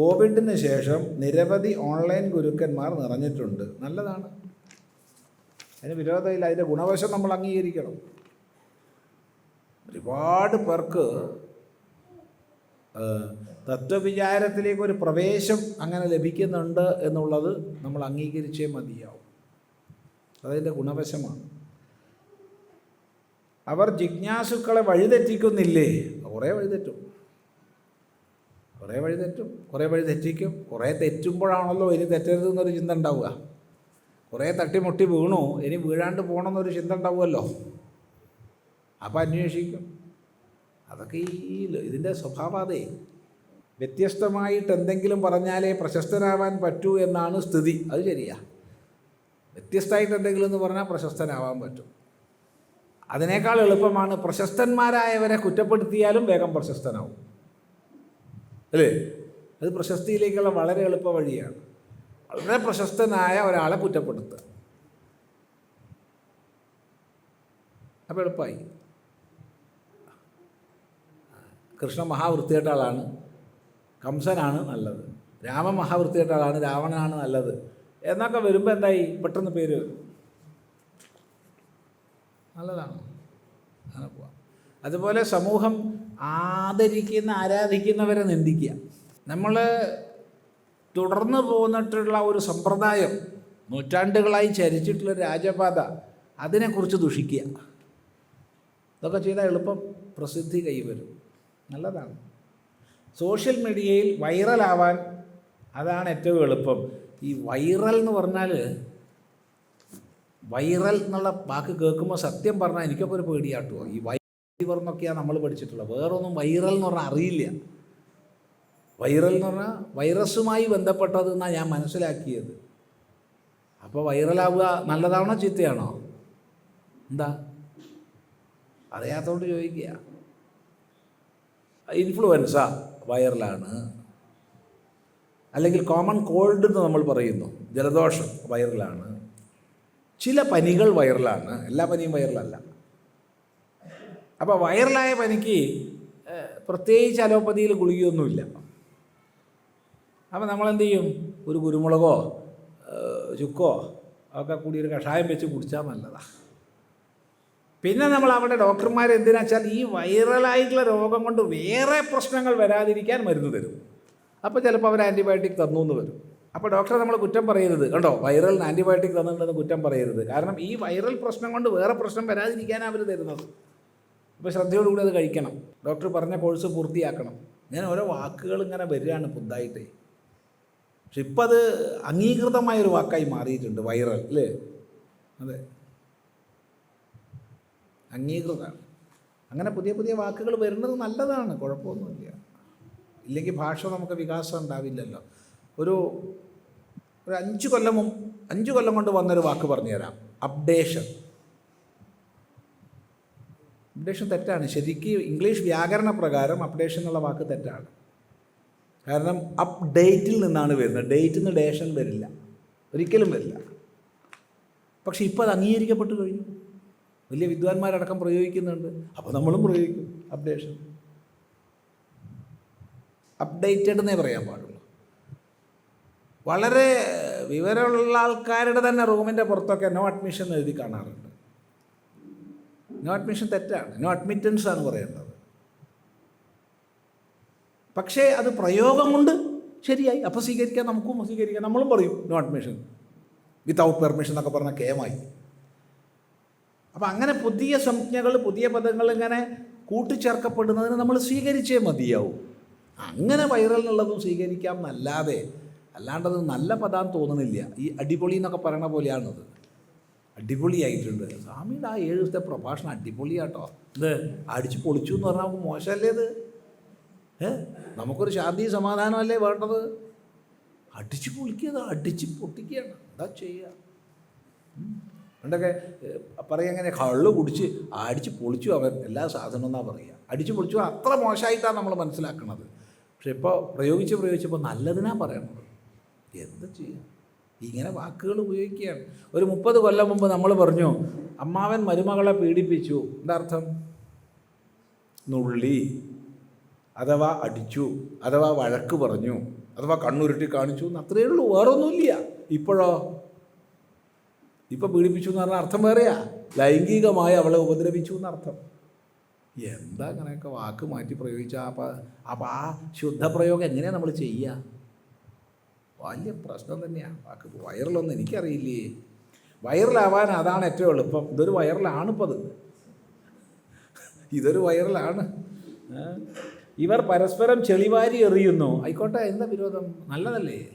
കോവിഡിന് ശേഷം നിരവധി ഓൺലൈൻ ഗുരുക്കന്മാർ നിറഞ്ഞിട്ടുണ്ട്. നല്ലതാണ്. അതിന് വിരോധമില്ല. അതിന്റെ ഗുണവശം നമ്മൾ അംഗീകരിക്കണം. ഒരുപാട് പേർക്ക് തത്വവിചാരത്തിലേക്ക് ഒരു പ്രവേശം അങ്ങനെ ലഭിക്കുന്നുണ്ട് എന്നുള്ളത് നമ്മൾ അംഗീകരിച്ചേ മതിയാവും. അതതിന്റെ ഗുണവശമാണ്. അവർ ജിജ്ഞാസുക്കളെ വഴിതെറ്റിക്കുന്നില്ലേ? കുറേ വഴിതെറ്റും. കുറേ വഴി തെറ്റും കുറേ വഴി തെറ്റിക്കും. കുറേ തെറ്റുമ്പോഴാണല്ലോ ഇനി തെറ്റരുത് എന്നൊരു ചിന്ത ഉണ്ടാവുക. കുറേ തട്ടിമുട്ടി വീണു ഇനി വീഴാണ്ട് പോകണമെന്നൊരു ചിന്ത ഉണ്ടാവുമല്ലോ. അപ്പോൾ അന്വേഷിക്കും. അതൊക്കെ ഈ ഇതിന്റെ സ്വഭാവതേ വ്യത്യസ്തമായിട്ട് എന്തെങ്കിലും പറഞ്ഞാലേ പ്രശസ്തനാവാൻ പറ്റൂ എന്നാണ് സ്ഥിതി. അത് ശരിയാ. വ്യത്യസ്തമായിട്ട് എന്തെങ്കിലും എന്ന് പറഞ്ഞാൽ പ്രശസ്തനാവാൻ പറ്റും. അതിനേക്കാൾ എളുപ്പമാണ് പ്രശസ്തന്മാരായവരെ കുറ്റപ്പെടുത്തിയാലും വേഗം പ്രശസ്തനാവും. അല്ലേ? അത് പ്രശസ്തിയിലേക്കുള്ള വളരെ എളുപ്പ വഴിയാണ്. വളരെ പ്രശസ്തനായ ഒരാളെ കുറ്റപ്പെടുത്തുക. അപ്പോൾ എളുപ്പമായി കൃഷ്ണ മഹാവൃത്തിയായിട്ട ആളാണ്. കംസനാണ് നല്ലത്. രാമ മഹാവൃത്തിയായിട്ട ആളാണ്. രാവണനാണ് നല്ലത്. എന്നൊക്കെ വരുമ്പോൾ എന്തായി? പെട്ടെന്ന് പേര് നല്ലതാണ്. അങ്ങനെ പോവാം. അതുപോലെ സമൂഹം ആദരിക്കുന്ന ആരാധിക്കുന്നവരെ നിന്ദിക്കുക. നമ്മൾ തുടർന്നു പോന്നിട്ടുള്ള ഒരു സമ്പ്രദായം നൂറ്റാണ്ടുകളായി ചരിച്ചിട്ടുള്ള രാജപാത അതിനെക്കുറിച്ച് ദുഷിക്കുക. ഇതൊക്കെ ചെയ്താൽ എളുപ്പം പ്രസിദ്ധി കൈവരും. നല്ലതാണ്. സോഷ്യൽ മീഡിയയിൽ വൈറലാവാൻ അതാണ് ഏറ്റവും എളുപ്പം. ഈ വൈറൽ എന്ന് പറഞ്ഞാൽ വൈറൽ എന്നുള്ള വാക്ക് കേൾക്കുമ്പോൾ സത്യം പറഞ്ഞാൽ എനിക്കൊക്കെ ഒരു പേടിയാട്ടുമോ ഈ വൈറൽ എന്നൊക്കെയാണ് നമ്മൾ പഠിച്ചിട്ടുള്ളത്. വേറൊന്നും വൈറൽ എന്ന് പറഞ്ഞാൽ അറിയില്ല. വൈറൽ എന്ന് പറഞ്ഞാൽ വൈറസുമായി ബന്ധപ്പെട്ടതെന്നാണ് ഞാൻ മനസ്സിലാക്കിയത്. അപ്പോൾ വൈറലാവുക നല്ലതാണോ ചീത്തയാണോ? എന്താ? അറിയാത്തതുകൊണ്ട് ചോദിക്കുക ഇൻഫ്ലുവൻസ വൈറലാണ് അല്ലെങ്കിൽ കോമൺ കോൾഡ് എന്ന് നമ്മൾ പറയുന്നു. ജലദോഷം വൈറലാണ് ചില പനികൾ വൈറലാണ് എല്ലാ പനിയും വൈറലല്ല അപ്പോൾ വൈറലായ പനിക്ക് പ്രത്യേകിച്ച് അലോപ്പതിയിൽ ഗുളികയൊന്നുമില്ല. അപ്പോൾ നമ്മളെന്ത് ചെയ്യും ഒരു കുരുമുളകോ ചുക്കോ ഒക്കെ കൂടി ഒരു കഷായം വെച്ച് കുടിച്ചാൽ നല്ലതാണ് പിന്നെ നമ്മൾ അവിടെ ഡോക്ടർമാർ എന്തിനാ വെച്ചാൽ ഈ വൈറലായിട്ടുള്ള രോഗം കൊണ്ട് വേറെ പ്രശ്നങ്ങൾ വരാതിരിക്കാൻ മരുന്ന് തരും. അപ്പോൾ ചിലപ്പോൾ അവർ ആന്റിബയോട്ടിക് തന്നു എന്ന് വരും. അപ്പോൾ ഡോക്ടർ നമ്മൾ കുറ്റം പറയരുത്. കണ്ടോ? വൈറലിന് ആന്റിബയോട്ടിക് തന്നിട്ടുണ്ടെന്ന് കുറ്റം പറയരുത്. കാരണം ഈ വൈറൽ പ്രശ്നം കൊണ്ട് വേറെ പ്രശ്നം വരാതിരിക്കാനാണ് അവർ തരുന്നത്. അപ്പോൾ ശ്രദ്ധയോടുകൂടി അത് കഴിക്കണം. ഡോക്ടർ പറഞ്ഞ കോഴ്സ് പൂർത്തിയാക്കണം. ഞാൻ ഓരോ വാക്കുകൾ ഇങ്ങനെ വരികയാണ് പുതുതായിട്ട്. പക്ഷെ ഇപ്പം അത് അംഗീകൃതമായൊരു വാക്കായി മാറിയിട്ടുണ്ട് വൈറൽ അല്ലേ? അതെ. അംഗീകൃതമാണ്. അങ്ങനെ പുതിയ പുതിയ വാക്കുകൾ വരുന്നത് നല്ലതാണ് കുഴപ്പമൊന്നുമില്ല. ഇല്ലെങ്കിൽ ഭാഷ നമുക്ക് വികാസം ഉണ്ടാവില്ലല്ലോ. ഒരു ഒരു അഞ്ച് കൊല്ലം അഞ്ച് കൊല്ലം കൊണ്ട് വന്നൊരു വാക്ക് പറഞ്ഞുതരാം. അപ്ഡേഷൻ. അപ്ഡേഷൻ തെറ്റാണ്. ശരിക്കും ഇംഗ്ലീഷ് വ്യാകരണ പ്രകാരം അപ്ഡേഷൻ എന്നുള്ള വാക്ക് തെറ്റാണ്. കാരണം അപ്ഡേറ്റിൽ നിന്നാണ് വരുന്നത്. ഡേറ്റിൽ നിന്ന് ഡേഷൻ വരില്ല. ഒരിക്കലും വരില്ല. പക്ഷെ ഇപ്പോൾ അത് അംഗീകരിക്കപ്പെട്ട് കഴിഞ്ഞു. വലിയ വിദ്വാൻമാരടക്കം പ്രയോഗിക്കുന്നുണ്ട്. അപ്പോൾ നമ്മളും പ്രയോഗിക്കും അപ്ഡേഷൻ അപ്ഡേറ്റഡ് എന്നേ പറയാൻ പാടുള്ളൂ. വളരെ വിവരമുള്ള ആൾക്കാരുടെ തന്നെ റൂമിന്റെ പുറത്തൊക്കെ നോ അഡ്മിഷൻ എഴുതി കാണാറുണ്ട്. നോ അഡ്മിഷൻ തെറ്റാണ്. നോ അഡ്മിറ്റൻസ് ആണ് പറയേണ്ടത്. പക്ഷേ അത് പ്രയോഗം കൊണ്ട് ശരിയായി. അപ്പോൾ സ്വീകരിക്കാൻ നമുക്കും സ്വീകരിക്കാം നമ്മളും പറയും നോ അഡ്മിഷൻ വിത്തൗട്ട് പെർമിഷൻ എന്നൊക്കെ പറഞ്ഞാൽ കേമായി. അപ്പം അങ്ങനെ പുതിയ സംജ്ഞകൾ പുതിയ പദങ്ങൾ ഇങ്ങനെ കൂട്ടിച്ചേർക്കപ്പെടുന്നതിന് നമ്മൾ സ്വീകരിച്ചേ മതിയാവും. അങ്ങനെ വൈറൽ എന്നുള്ളതും സ്വീകരിക്കാം എന്നല്ലാതെ അല്ലാണ്ടത് നല്ല പദം തോന്നുന്നില്ല ഈ അടിപൊളി എന്നൊക്കെ പറയണ പോലെയാണത്. അടിപൊളിയായിട്ടുണ്ട്. സ്വാമിയുടെ ആ ഏഴ് ദിവസത്തെ പ്രഭാഷണം അടിപൊളിയാട്ടോ. ഇത് അടിച്ച് പൊളിച്ചു എന്ന് പറഞ്ഞാൽ നമുക്ക് മോശമല്ലേ ഇത്? നമുക്കൊരു ശാന്തി സമാധാനമല്ലേ വേണ്ടത്? അടിച്ച് പൊളിക്കുക അടിച്ച് പൊട്ടിക്കുകയാണ്. എന്താ ചെയ്യുക പണ്ടൊക്കെ എങ്ങനെ കള്ള് കുടിച്ച് അടിച്ച് പൊളിച്ചു അവൻ എല്ലാ സാധനവും എന്നാ പറയുക അടിച്ച് പൊളിച്ചു അത്ര മോശമായിട്ടാണ് നമ്മൾ മനസ്സിലാക്കുന്നത് പക്ഷെ ഇപ്പോൾ പ്രയോഗിച്ച് പ്രയോഗിച്ചപ്പോൾ നല്ലതിനാ പറയണത്. എന്താ ചെയ്യുക ഇങ്ങനെ വാക്കുകൾ ഉപയോഗിക്കുകയാണ്. ഒരു മുപ്പത് കൊല്ലം മുമ്പ് നമ്മൾ പറഞ്ഞു അമ്മാവൻ മരുമകളെ പീഡിപ്പിച്ചു. എന്താ അർത്ഥം? നുള്ളി. അഥവാ അടിച്ചു. അഥവാ വഴക്ക് പറഞ്ഞു. അഥവാ കണ്ണുരുട്ടി കാണിച്ചു എന്ന് അത്രയേ ഉള്ളൂ. വേറൊന്നുമില്ല. ഇപ്പോഴോ? ഇപ്പം പീഡിപ്പിച്ചു എന്ന് പറഞ്ഞാൽ അർത്ഥം വേറെയാ. ലൈംഗികമായി അവളെ ഉപദ്രവിച്ചു എന്നർത്ഥം. എന്താ അങ്ങനെയൊക്കെ വാക്ക് മാറ്റി പ്രയോഗിച്ചാൽ അപ്പം അപ്പം ആ ശുദ്ധപ്രയോഗം എങ്ങനെയാണ് നമ്മൾ ചെയ്യുക വലിയ പ്രശ്നം തന്നെയാണ് വാക്ക് വൈറലൊന്നും എനിക്കറിയില്ലേ. വൈറലാവാൻ അതാണ് ഏറ്റവും എളുപ്പം. ഇതൊരു വൈറലാണ് ഇപ്പോൾ അത് ഇതൊരു വൈറലാണ്. ഇവർ പരസ്പരം ചെളിവാരി എറിയുന്നു. ആയിക്കോട്ടെ എന്താ വിരോധം? നല്ലതല്ലേ.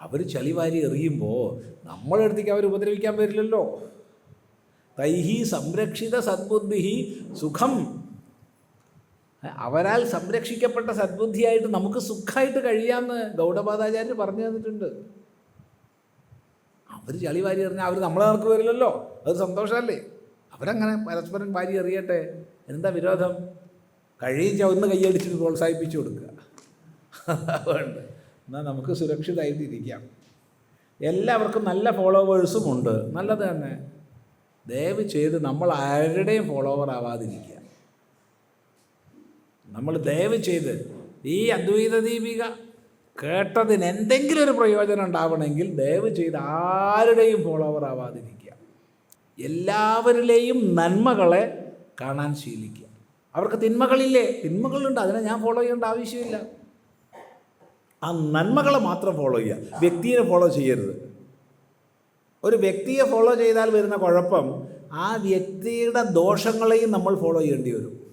അവർ ചളിവാരി എറിയുമ്പോൾ നമ്മളെ അടുത്തേക്ക് അവർ ഉപദ്രവിക്കാൻ വരില്ലല്ലോ. തൈഹി സംരക്ഷിത സദ്ബുദ്ധി സുഖം. അവരാൽ സംരക്ഷിക്കപ്പെട്ട സദ്ബുദ്ധിയായിട്ട് നമുക്ക് സുഖമായിട്ട് കഴിയാമെന്ന് ഗൗഡപാദാചാര്യർ പറഞ്ഞു തന്നിട്ടുണ്ട്. അവർ ചളി വാരി എറിഞ്ഞാൽ അവർ നമ്മളെ നടക്ക് വരില്ലല്ലോ. അത് സന്തോഷമല്ലേ? അവരങ്ങനെ പരസ്പരം വാരി എറിയട്ടെ? എന്താ വിരോധം? കഴിയിച്ച ഒന്ന് കൈയടിച്ചിട്ട് പ്രോത്സാഹിപ്പിച്ചു കൊടുക്കുക. അതുകൊണ്ട് എന്നാൽ നമുക്ക് സുരക്ഷിതമായിട്ട് ഇരിക്കാം എല്ലാവർക്കും നല്ല ഫോളോവേഴ്സും ഉണ്ട്. നല്ലത് തന്നെ. ദയവ് ചെയ്ത് നമ്മൾ ആരുടെയും ഫോളോവർ ആവാതിരിക്കുക. നമ്മൾ ദയവ് ചെയ്ത് ഈ അദ്വൈത ദീപിക കേട്ടതിന് എന്തെങ്കിലും ഒരു പ്രയോജനം ഉണ്ടാവണമെങ്കിൽ ദയവ് ചെയ്ത് ആരുടെയും ഫോളോവർ ആവാതിരിക്കുക. എല്ലാവരിലെയും നന്മകളെ കാണാൻ ശീലിക്കുക. അവർക്ക് തിന്മകളില്ലേ? തിന്മകളുണ്ട്. അതിനെ ഞാൻ ഫോളോ ചെയ്യേണ്ട ആവശ്യമില്ല. ആ നന്മകളെ മാത്രം ഫോളോ ചെയ്യുക. വ്യക്തിയെ ഫോളോ ചെയ്യരുത്. ഒരു വ്യക്തിയെ ഫോളോ ചെയ്താൽ വരുന്ന കുഴപ്പം ആ വ്യക്തിയുടെ ദോഷങ്ങളെയും നമ്മൾ ഫോളോ ചെയ്യേണ്ടി വരും.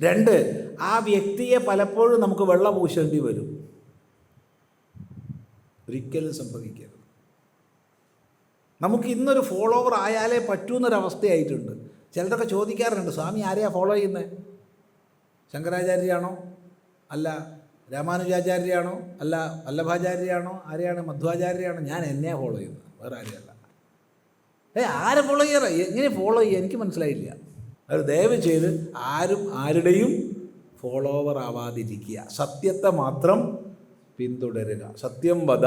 രണ്ട് ആ വ്യക്തിയെ പലപ്പോഴും നമുക്ക് വെള്ളം പൂശേണ്ടി വരും. ഒരിക്കലും സംഭവിക്കരുത്. നമുക്ക് ഇന്നൊരു ഫോളോവർ ആയാലേ പറ്റൂ എന്നൊരവസ്ഥയായിട്ടുണ്ട് ചിലരൊക്കെ ചോദിക്കാറുണ്ട് സ്വാമി ആരെയാ ഫോളോ ചെയ്യുന്നത് ശങ്കരാചാര്യയാണോ? അല്ല രാമാനുജാചാര്യയാണോ? അല്ല വല്ലഭാചാര്യയാണോ? ആരെയാണ്? മധ്വാചാര്യയാണോ? ഞാൻ എന്നെയാണ് ഫോളോ ചെയ്യുന്നത് വേറെ ആരെയല്ല. ഏ ആരെ ഫോളോ ചെയ്യാറ? എങ്ങനെ ഫോളോ ചെയ്യുക എനിക്ക് മനസ്സിലായില്ല. അത് ദയവ് ചെയ്ത് ആരും ആരുടെയും ഫോളോവർ ആവാതിരിക്കുക. സത്യത്തെ മാത്രം പിന്തുടരുക. സത്യം വധ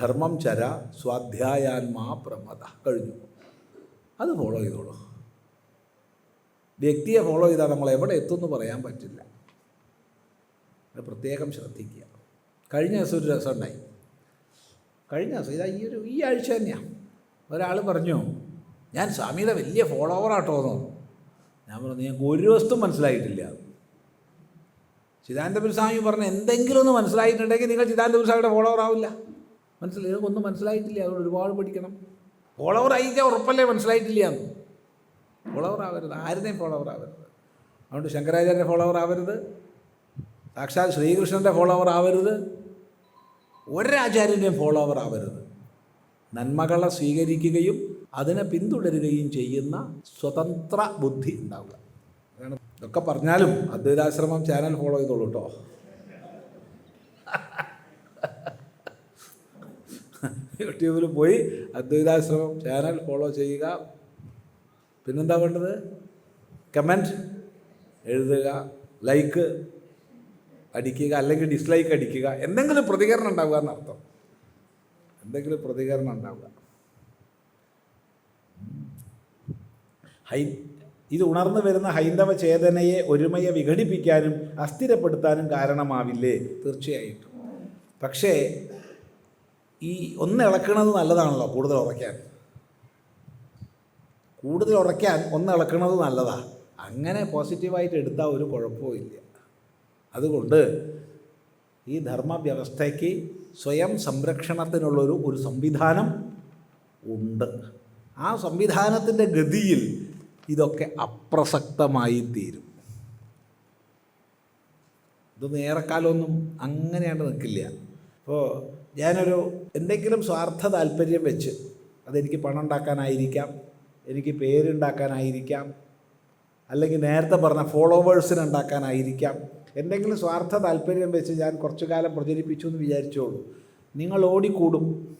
ധർമ്മം ചര സ്വാധ്യായാത്മാ പ്രമത കഴിഞ്ഞു. അത് ഫോളോ ചെയ്തോളൂ. വ്യക്തിയെ ഫോളോ ചെയ്താൽ നമ്മൾ എവിടെ എത്തുമെന്ന് പറയാൻ പറ്റില്ല. അത് പ്രത്യേകം ശ്രദ്ധിക്കുക. കഴിഞ്ഞ ദിവസം ഒരു രസം ഉണ്ടായി. കഴിഞ്ഞ ദിവസം ഇതാ ഈ ഒരു ഈ ആഴ്ച തന്നെയാണ് ഒരാൾ പറഞ്ഞു ഞാൻ സ്വാമിയുടെ വലിയ ഫോളോവറാട്ടോ എന്ന് ഞാൻ പറഞ്ഞു ഞങ്ങൾക്ക് ഒരു വസ്തു മനസ്സിലായിട്ടില്ല. ചിദാനന്ദപുരി സ്വാമി പറഞ്ഞ എന്തെങ്കിലും ഒന്ന് മനസ്സിലായിട്ടുണ്ടെങ്കിൽ നിങ്ങൾ ചിദാനന്ദപുരി സ്വാമിയുടെ ഫോളോവർ ആവില്ല. മനസ്സിലായി നിങ്ങൾക്കൊന്നും മനസ്സിലായിട്ടില്ല അതുകൊണ്ട് ഒരുപാട് പഠിക്കണം. ഫോളോവർ ആയിക്കാൻ ഉറപ്പല്ലേ മനസ്സിലായിട്ടില്ല. എന്ന് ഫോളോവർ ആവരുത് ആരുടെയും ഫോളോവർ ആവരുത്. അതുകൊണ്ട് ശങ്കരാചാര്യ ഫോളോവർ ആവരുത് സാക്ഷാൽ ശ്രീകൃഷ്ണന്റെ ഫോളോവർ ആവരുത് ഒരാചാര്യന്റെയും ഫോളോവർ ആവരുത്. നന്മകളെ സ്വീകരിക്കുകയും അതിനെ പിന്തുടരുകയും ചെയ്യുന്ന സ്വതന്ത്ര ബുദ്ധി ഉണ്ടാവുക. അതാണ് ഇതൊക്കെ പറഞ്ഞാലും അദ്വൈതാശ്രമം ചാനൽ ഫോളോ ചെയ്തോളൂ കേട്ടോ. യൂട്യൂബിൽ പോയി അദ്വൈതാശ്രമം ചാനൽ ഫോളോ ചെയ്യുക. പിന്നെന്താ വേണ്ടത്? കമന്റ് എഴുതുക ലൈക്ക് അടിക്കുക അല്ലെങ്കിൽ ഡിസ്ലൈക്ക് അടിക്കുക. എന്തെങ്കിലും പ്രതികരണം ഉണ്ടാവുക എന്നർത്ഥം എന്തെങ്കിലും പ്രതികരണം ഉണ്ടാവുക. ഹൈ ഇത് ഉണർന്നു വരുന്ന ഹൈന്ദവ ചേതനയെ ഒരുമയെ വിഘടിപ്പിക്കാനും അസ്ഥിരപ്പെടുത്താനും കാരണമാവില്ലേ? തീർച്ചയായിട്ടും. പക്ഷേ ഈ ഒന്ന് ഇളക്കണത് നല്ലതാണല്ലോ കൂടുതൽ ഉറയ്ക്കാൻ. കൂടുതൽ ഉറയ്ക്കാൻ ഒന്ന് ഇളക്കണത് നല്ലതാണ് അങ്ങനെ പോസിറ്റീവായിട്ട് എടുത്താൽ ഒരു കുഴപ്പമില്ല അതുകൊണ്ട് ഈ ധർമ്മ വ്യവസ്ഥയ്ക്ക് സ്വയം സംരക്ഷണത്തിനുള്ളൊരു ഒരു സംവിധാനം ഉണ്ട്. ആ സംവിധാനത്തിന്റെ ഗതിയിൽ ഇതൊക്കെ അപ്രസക്തമായി തീരും ഇതൊന്നും ഏറെക്കാലമൊന്നും അങ്ങനെയാണ് നിൽക്കില്ല. അപ്പോൾ ഞാനൊരു എന്തെങ്കിലും സ്വാർത്ഥ താല്പര്യം വെച്ച് അതെനിക്ക് പണം ഉണ്ടാക്കാനായിരിക്കാം എനിക്ക് പേരുണ്ടാക്കാനായിരിക്കാം അല്ലെങ്കിൽ നേരത്തെ പറഞ്ഞ ഫോളോവേഴ്സിന് ഉണ്ടാക്കാനായിരിക്കാം. എന്തെങ്കിലും സ്വാർത്ഥ താല്പര്യം വെച്ച് ഞാൻ കുറച്ചു കാലം പ്രചരിപ്പിച്ചു എന്ന് വിചാരിച്ചോളൂ നിങ്ങൾ ഓടിക്കൂടും.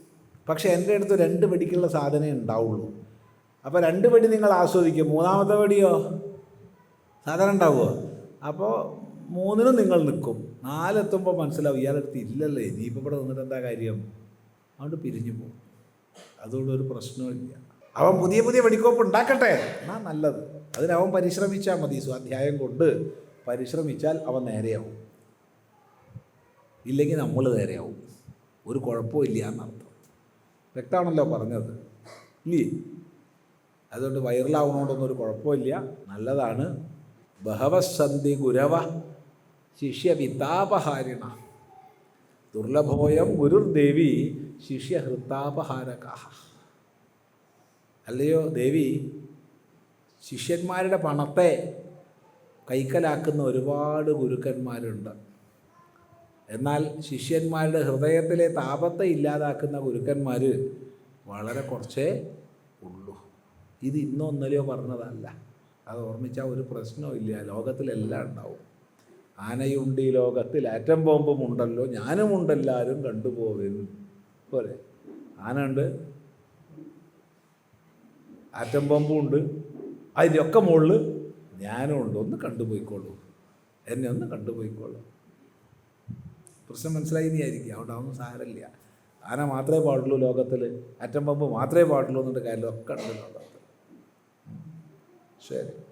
പക്ഷേ എന്റെ അടുത്ത് രണ്ട് വെടിക്കുള്ള സാധനമേ ഉണ്ടാവുള്ളൂ. അപ്പോൾ രണ്ട് വെടി നിങ്ങൾ ആസ്വദിക്കും. മൂന്നാമത്തെ വെടിയോ സാധാരണ ഉണ്ടാവുമോ അപ്പോൾ മൂന്നിനും നിങ്ങൾ നിൽക്കും. നാലെത്തുമ്പോൾ മനസ്സിലാവും ഇയാളടുത്ത് ഇല്ലല്ലോ ഇനിയിപ്പോൾ ഇവിടെ നിന്നിട്ട് എന്താ കാര്യം? അതുകൊണ്ട് പിരിഞ്ഞു പോകും. അതുകൊണ്ട് ഒരു പ്രശ്നമില്ല അവൻ പുതിയ പുതിയ വെടിക്കോപ്പ് ഉണ്ടാക്കട്ടെ. എന്നാ നല്ലത്. അതിനവൻ പരിശ്രമിച്ചാൽ മതി. സ്വാധ്യായം കൊണ്ട് പരിശ്രമിച്ചാൽ അവൻ നേരെയാവും. ഇല്ലെങ്കിൽ നമ്മൾ നേരെയാവും. ഒരു കുഴപ്പമില്ല എന്നർത്ഥം. വ്യക്തമാണല്ലോ പറഞ്ഞത്. ഇല്ലേ? അതുകൊണ്ട് വൈറലാവണോണ്ടൊന്നും ഒരു കുഴപ്പമില്ല. നല്ലതാണ്. ബഹവസന്ധി ഗുരവ ശിഷ്യവിതാപഹാരിണ. ദുർലഭോയം ഗുരുർദേവി ശിഷ്യഹൃത്താപഹാരക അല്ലയോ ദേവി ശിഷ്യന്മാരുടെ പണത്തെ കൈക്കലാക്കുന്ന ഒരുപാട് ഗുരുക്കന്മാരുണ്ട്. എന്നാൽ ശിഷ്യന്മാരുടെ ഹൃദയത്തിലെ താപത്തെ ഇല്ലാതാക്കുന്ന ഗുരുക്കന്മാർ വളരെ കുറച്ചേ ഉള്ളൂ. ഇത് ഇന്നോ ഇന്നലെയോ പറഞ്ഞതല്ല. അത് ഓർമ്മിച്ചാൽ ഒരു പ്രശ്നവും ഇല്ല. ലോകത്തിലെല്ലാം ഉണ്ടാവും. ആനയുണ്ട് ഈ ലോകത്തിൽ. ആറ്റം ബോംബും ഉണ്ടല്ലോ. ഞാനും ഉണ്ടെല്ലാവരും കണ്ടുപോകുന്നു പോലെ ഉണ്ട്. ആറ്റം ബോംബും ഉണ്ട്. അതിന്റെയൊക്കെ മുകളിൽ ഞാനും ഉണ്ട്. ഒന്ന് കണ്ടുപോയിക്കോളൂ എന്നെ ഒന്ന് കണ്ടുപോയിക്കോളൂ പ്രശ്നം മനസ്സിലായി നീ ആയിരിക്കും അവിടെ അതൊന്നും സാരമില്ല. ആന മാത്രമേ പാടുള്ളൂ ലോകത്തിൽ ആറ്റം ബോംബ് മാത്രമേ പാടുള്ളൂ എന്നിട്ട് കാര്യം ഒക്കെ ഉണ്ട് ലോകത്ത് ശരി